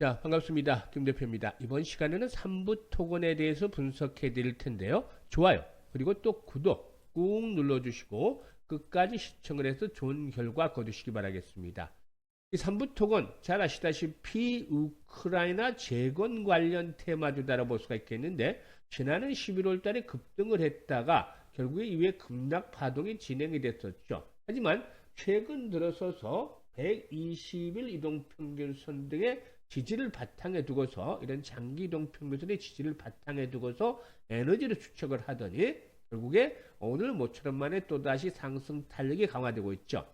자, 반갑습니다. 김 대표입니다. 이번 시간에는 3부 토건에 대해서 분석해 드릴 텐데요. 좋아요. 그리고 또 구독 꾹 눌러주시고 끝까지 시청을 해서 좋은 결과 거두시기 바라겠습니다. 이 3부 토건 잘 아시다시피 우크라이나 재건 관련 테마주다라고 볼 수가 있겠는데 지난해 11월 달에 급등을 했다가 결국에 이후에 급락 파동이 진행이 됐었죠. 하지만 최근 들어서서 120일 이동평균선 등의 지지를 바탕에 두고서 이런 장기 이동평균선의 지지를 바탕에 두고서 에너지를 추적을 하더니 결국에 오늘 모처럼 만에 또다시 상승 탄력이 강화되고 있죠.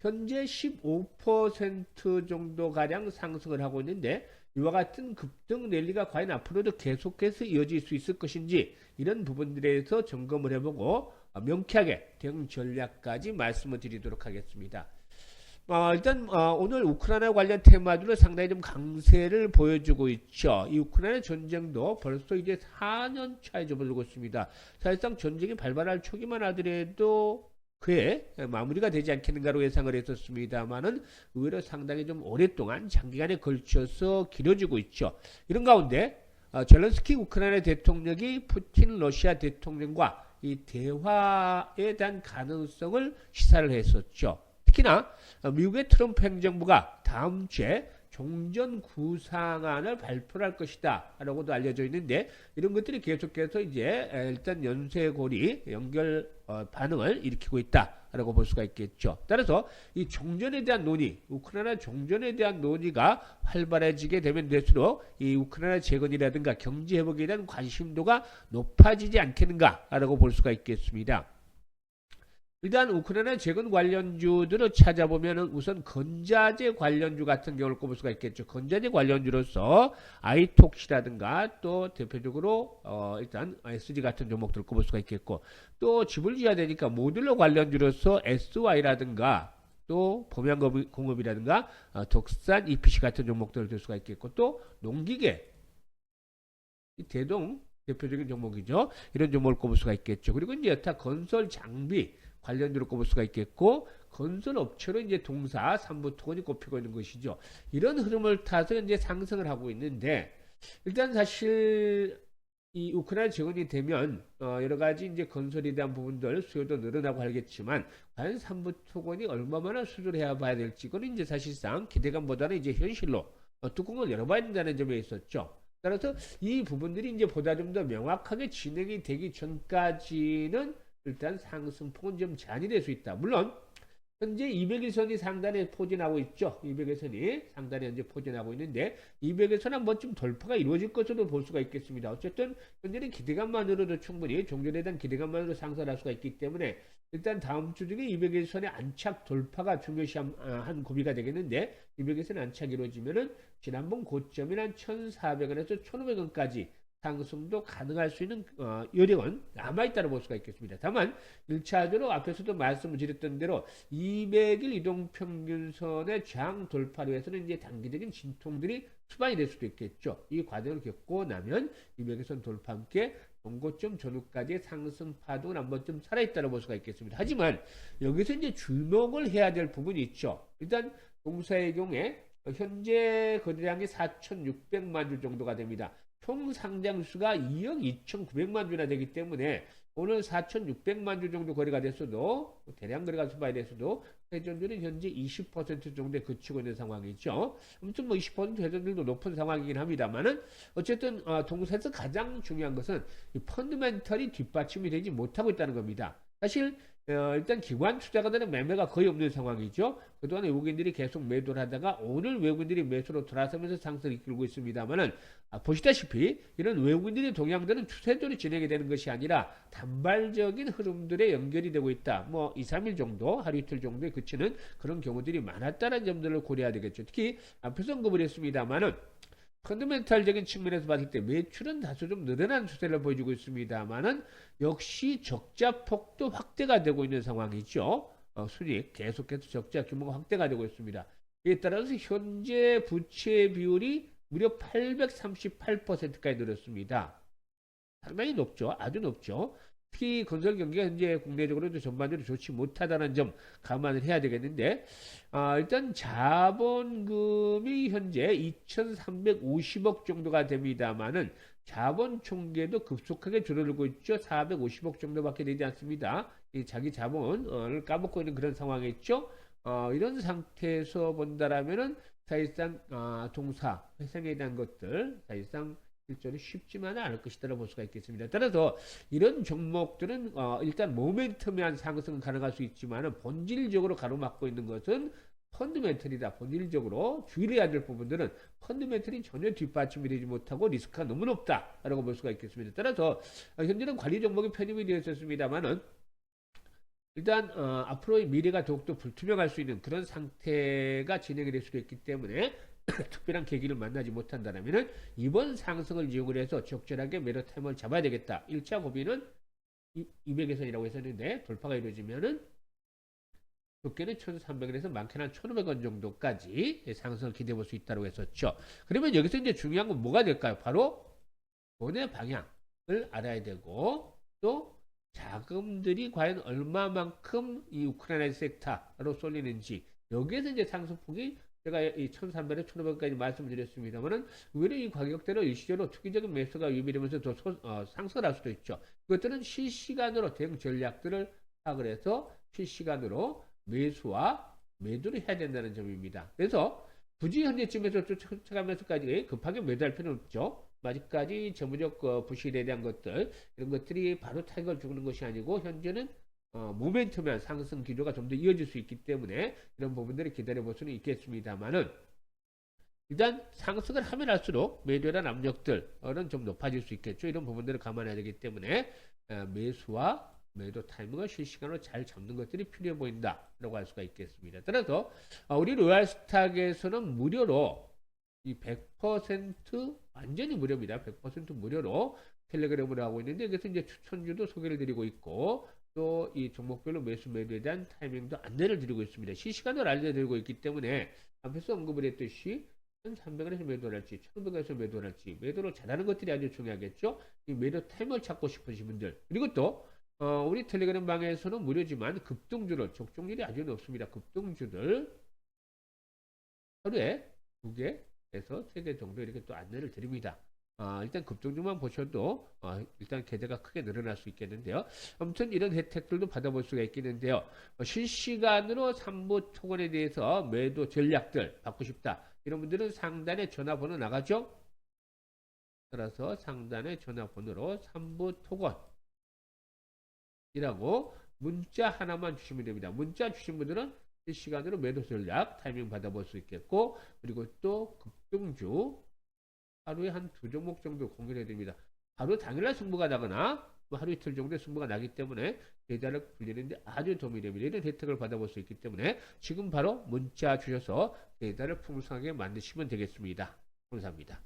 현재 15% 정도 가량 상승을 하고 있는데 이와 같은 급등 랠리가 과연 앞으로도 계속해서 이어질 수 있을 것인지 이런 부분들에 대해서 점검을 해보고 명쾌하게 대응 전략까지 말씀을 드리도록 하겠습니다. 어, 일단 어, 오늘 우크라이나 관련 테마들은 상당히 좀 강세를 보여주고 있죠. 이 우크라이나 전쟁도 벌써 이제 4년 차에 접어들고 있습니다. 사실상 전쟁이 발발할 초기만 하더라도 그에 마무리가 되지 않겠는가로 예상을 했었습니다만은 의외로 상당히 좀 오랫동안 장기간에 걸쳐서 길어지고 있죠. 이런 가운데 어, 젤런스키 우크라이나 대통령이 푸틴 러시아 대통령과 이 대화에 대한 가능성을 시사를 했었죠. 특히나 미국의 트럼프 행정부가 다음 주에 종전 구상안을 발표할 것이다 라고도 알려져 있는데 이런 것들이 계속해서 이제 일단 연쇄고리 연결 어, 반응을 일으키고 있다 라고 볼 수가 있겠죠. 따라서 이 종전에 대한 논의 우크라이나 종전에 대한 논의가 활발해지게 되면 될수록 이 우크라이나 재건이라든가 경제 회복에 대한 관심도가 높아지지 않겠는가 라고 볼 수가 있겠습니다 일단 우크라이나 재건 관련주들을 찾아보면은 우선 건자재 관련주 같은 경우를 꼽을 수가 있겠죠. 건자재 관련주로서 아이톡시라든가 또 대표적으로 어 일단 SG 같은 종목들을 꼽을 수가 있겠고 또 지불지야 되니까 모듈러 관련주로서 SY라든가 또 범양공업이라든가 어, 독산 EPC 같은 종목들을 들 수가 있겠고 또 농기계 이 대동 대표적인 종목이죠. 이런 종목을 꼽을 수가 있겠죠. 그리고 이제 여타 건설 장비 관련주로 꼽을 수가 있겠고 건설 업체로 이제 동사 3부 토건이 꼽히고 있는 것이죠. 이런 흐름을 타서 이제 상승을 하고 있는데 일단 사실 이 우크라이나 재건이 되면 어 여러 가지 이제 건설에 대한 부분들 수요도 늘어나고 하겠지만 과연 3부 토건이 얼마나 수주를 해야 봐야 될지 그건 이제 사실상 기대감보다는 이제 현실로 어 뚜껑을 열어봐야 된다는 점에 있었죠. 따라서 이 부분들이 이제 보다 좀 더 명확하게 진행이 되기 전까지는 일단 상승폭은 좀 제한이 될 수 있다. 물론 현재 200일선이 상단에 포진하고 있죠. 200일선이 상단에 현재 포진하고 있는데 200일선 한 번쯤 돌파가 이루어질 것으로 볼 수가 있겠습니다. 어쨌든 현재는 기대감만으로도 충분히 종전에 대한 기대감만으로 상승할 수가 있기 때문에 일단 다음 주 중에 200일선의 안착 돌파가 중요시한 한 고비가 되겠는데 200일선 안착 이루어지면은 지난번 고점인 한 1,400원에서 1,500원까지 상승도 가능할 수 있는 어, 여력은 남아있다고 볼 수가 있겠습니다. 다만 1차적으로 앞에서도 말씀을 드렸던 대로 200일 이동평균선의 장 돌파를 위해서는 이제 단기적인 진통들이 수반이 될 수도 있겠죠. 이 과정을 겪고 나면 200일선 돌파 함께 동고점 전후까지의 상승 파동은 한 번쯤 살아있다고 볼 수가 있겠습니다. 하지만 여기서 이제 주목을 해야 될 부분이 있죠. 일단 동사의 경우에 현재 거래량이 4,600만 주 정도가 됩니다. 총 상장수가 2억 2,900만 주나 되기 때문에 오늘 4,600만 주 정도 거래가 됐어도 대량 거래가 수반이 됐어도 회전율은 현재 20% 정도에 그치고 있는 상황이죠. 아무튼 뭐 20% 회전율도 높은 상황이긴 합니다만은 어쨌든 어, 동사에서 가장 중요한 것은 이 펀드멘털이 뒷받침이 되지 못하고 있다는 겁니다. 사실 어, 일단 기관 투자가들은 매매가 거의 없는 상황이죠. 그동안 외국인들이 계속 매도를 하다가 오늘 외국인들이 매수로 돌아서면서 상승을 이끌고 있습니다만은 아, 보시다시피 이런 외국인들의 동향들은 추세적으로 진행이 되는 것이 아니라 단발적인 흐름들에 연결이 되고 있다. 뭐 2, 3일 정도, 하루 이틀 정도에 그치는 그런 경우들이 많았다는 점들을 고려해야 되겠죠. 특히 앞에서 언급을 했습니다만은 펀드멘탈적인 측면에서 봤을 때 매출은 다소 좀 늘어난 추세를 보여주고 있습니다만은 역시 적자 폭도 확대가 되고 있는 상황이죠. 어, 수익 계속해서 적자 규모가 확대가 되고 있습니다. 이에 따라서 현재 부채 비율이 무려 838%까지 늘었습니다. 상당히 높죠. 아주 높죠. 특히 건설 경기가 현재 국내적으로도 전반적으로 좋지 못하다는 점 감안을 해야 되겠는데 아, 일단 자본금이 현재 2,350억 정도가 됩니다만은 자본 총계도 급속하게 줄어들고 있죠. 450억 정도밖에 되지 않습니다. 이 자기 자본을 까먹고 있는 그런 상황에 있죠. 어, 이런 상태에서 본다라면은 사실상 아, 동사 회생에 대한 것들 사실상 일전이 쉽지만은 않을 것이다라고 볼 수가 있겠습니다. 따라서 이런 종목들은 어, 일단 모멘텀에 상승은 가능할 수 있지만은 본질적으로 가로막고 있는 것은 펀드멘털이다. 본질적으로 주의해야 될 부분들은 펀드멘털이 전혀 뒷받침이 되지 못하고 리스크가 너무 높다라고 볼 수가 있겠습니다. 따라서 어, 현재는 관리 종목이 편입이 되어 있었습니다만은 일단 어, 앞으로의 미래가 더욱더 불투명할 수 있는 그런 상태가 진행이 될 수도 있기 때문에 특별한 계기를 만나지 못한다면 이번 상승을 이용을 해서 적절하게 매너 타임을 잡아야 되겠다. 1차 고비는 200에선이라고 했었는데 돌파가 이루어지면은 두께는 1,300원에서 많게는 1,500원 정도까지 상승을 기대해 볼 수 있다고 했었죠. 그러면 여기서 이제 중요한 건 뭐가 될까요? 바로 돈의 방향을 알아야 되고 또 자금들이 과연 얼마만큼 이 우크라이나 섹터로 쏠리는지 여기에서 이제 상승폭이 제가 이 1,300에 1,500까지 말씀드렸습니다만은 의외로 이 가격대로 일시적으로 투기적인 매수가 유입되면서 더 소, 어, 상승할 수도 있죠. 이것들은 실시간으로 대응 전략들을 파악을 해서 실시간으로 매수와 매도를 해야 된다는 점입니다. 그래서 굳이 현재쯤에서 쫓아가면서까지 급하게 매도할 필요는 없죠. 아직까지 재무적 어, 부실에 대한 것들 이런 것들이 바로 타격을 주는 것이 아니고 현재는 어, 모멘텀한 상승 기조가 좀 더 이어질 수 있기 때문에 이런 부분들을 기다려 볼 수는 있겠습니다만은 일단 상승을 하면 할수록 매도란 압력들은 좀 높아질 수 있겠죠. 이런 부분들을 감안해야 되기 때문에 어, 매수와 매도 타이밍을 실시간으로 잘 잡는 것들이 필요해 보인다라고 할 수가 있겠습니다. 따라서 어, 우리 로얄스탁에서는 무료로 이 100% 완전히 무료입니다. 100% 무료로 텔레그램을 하고 있는데 그래서 이제 추천주도 소개를 드리고 있고 또 이 종목별로 매수 매도에 대한 타이밍도 안내를 드리고 있습니다. 실시간으로 알려드리고 있기 때문에 앞에서 언급을 했듯이 1,300원에서 매도를 할지 1,500원에서 매도를 할지 매도를 잘하는 것들이 아주 중요하겠죠. 이 매도 타임을 찾고 싶으신 분들 그리고 또 어, 우리 텔레그램 방에서는 무료지만 급등주를 적중률이 아주 높습니다. 급등주들 하루에 두 개에서 세 개 정도 이렇게 또 안내를 드립니다. 아, 일단 급등주만 보셔도 어, 일단 계좌가 크게 늘어날 수 있겠는데요. 아무튼 이런 혜택들도 받아볼 수가 있겠는데요. 어, 실시간으로 3부 토건에 대해서 매도 전략들 받고 싶다. 이런 분들은 상단에 전화번호 나가죠. 따라서 상단에 전화번호로 3부 토건 이라고 문자 하나만 주시면 됩니다. 문자 주신 분들은 실시간으로 매도 전략 타이밍 받아볼 수 있겠고 그리고 또 급등주 하루에 한 두 종목 정도 공유해 드립니다. 하루 당일날 승부가 나거나 뭐 하루 이틀 정도의 승부가 나기 때문에 계좌를 굴리는데 아주 도움이 됩니다. 이런 혜택을 받아볼 수 있기 때문에 지금 바로 문자 주셔서 계좌를 풍성하게 만드시면 되겠습니다. 감사합니다.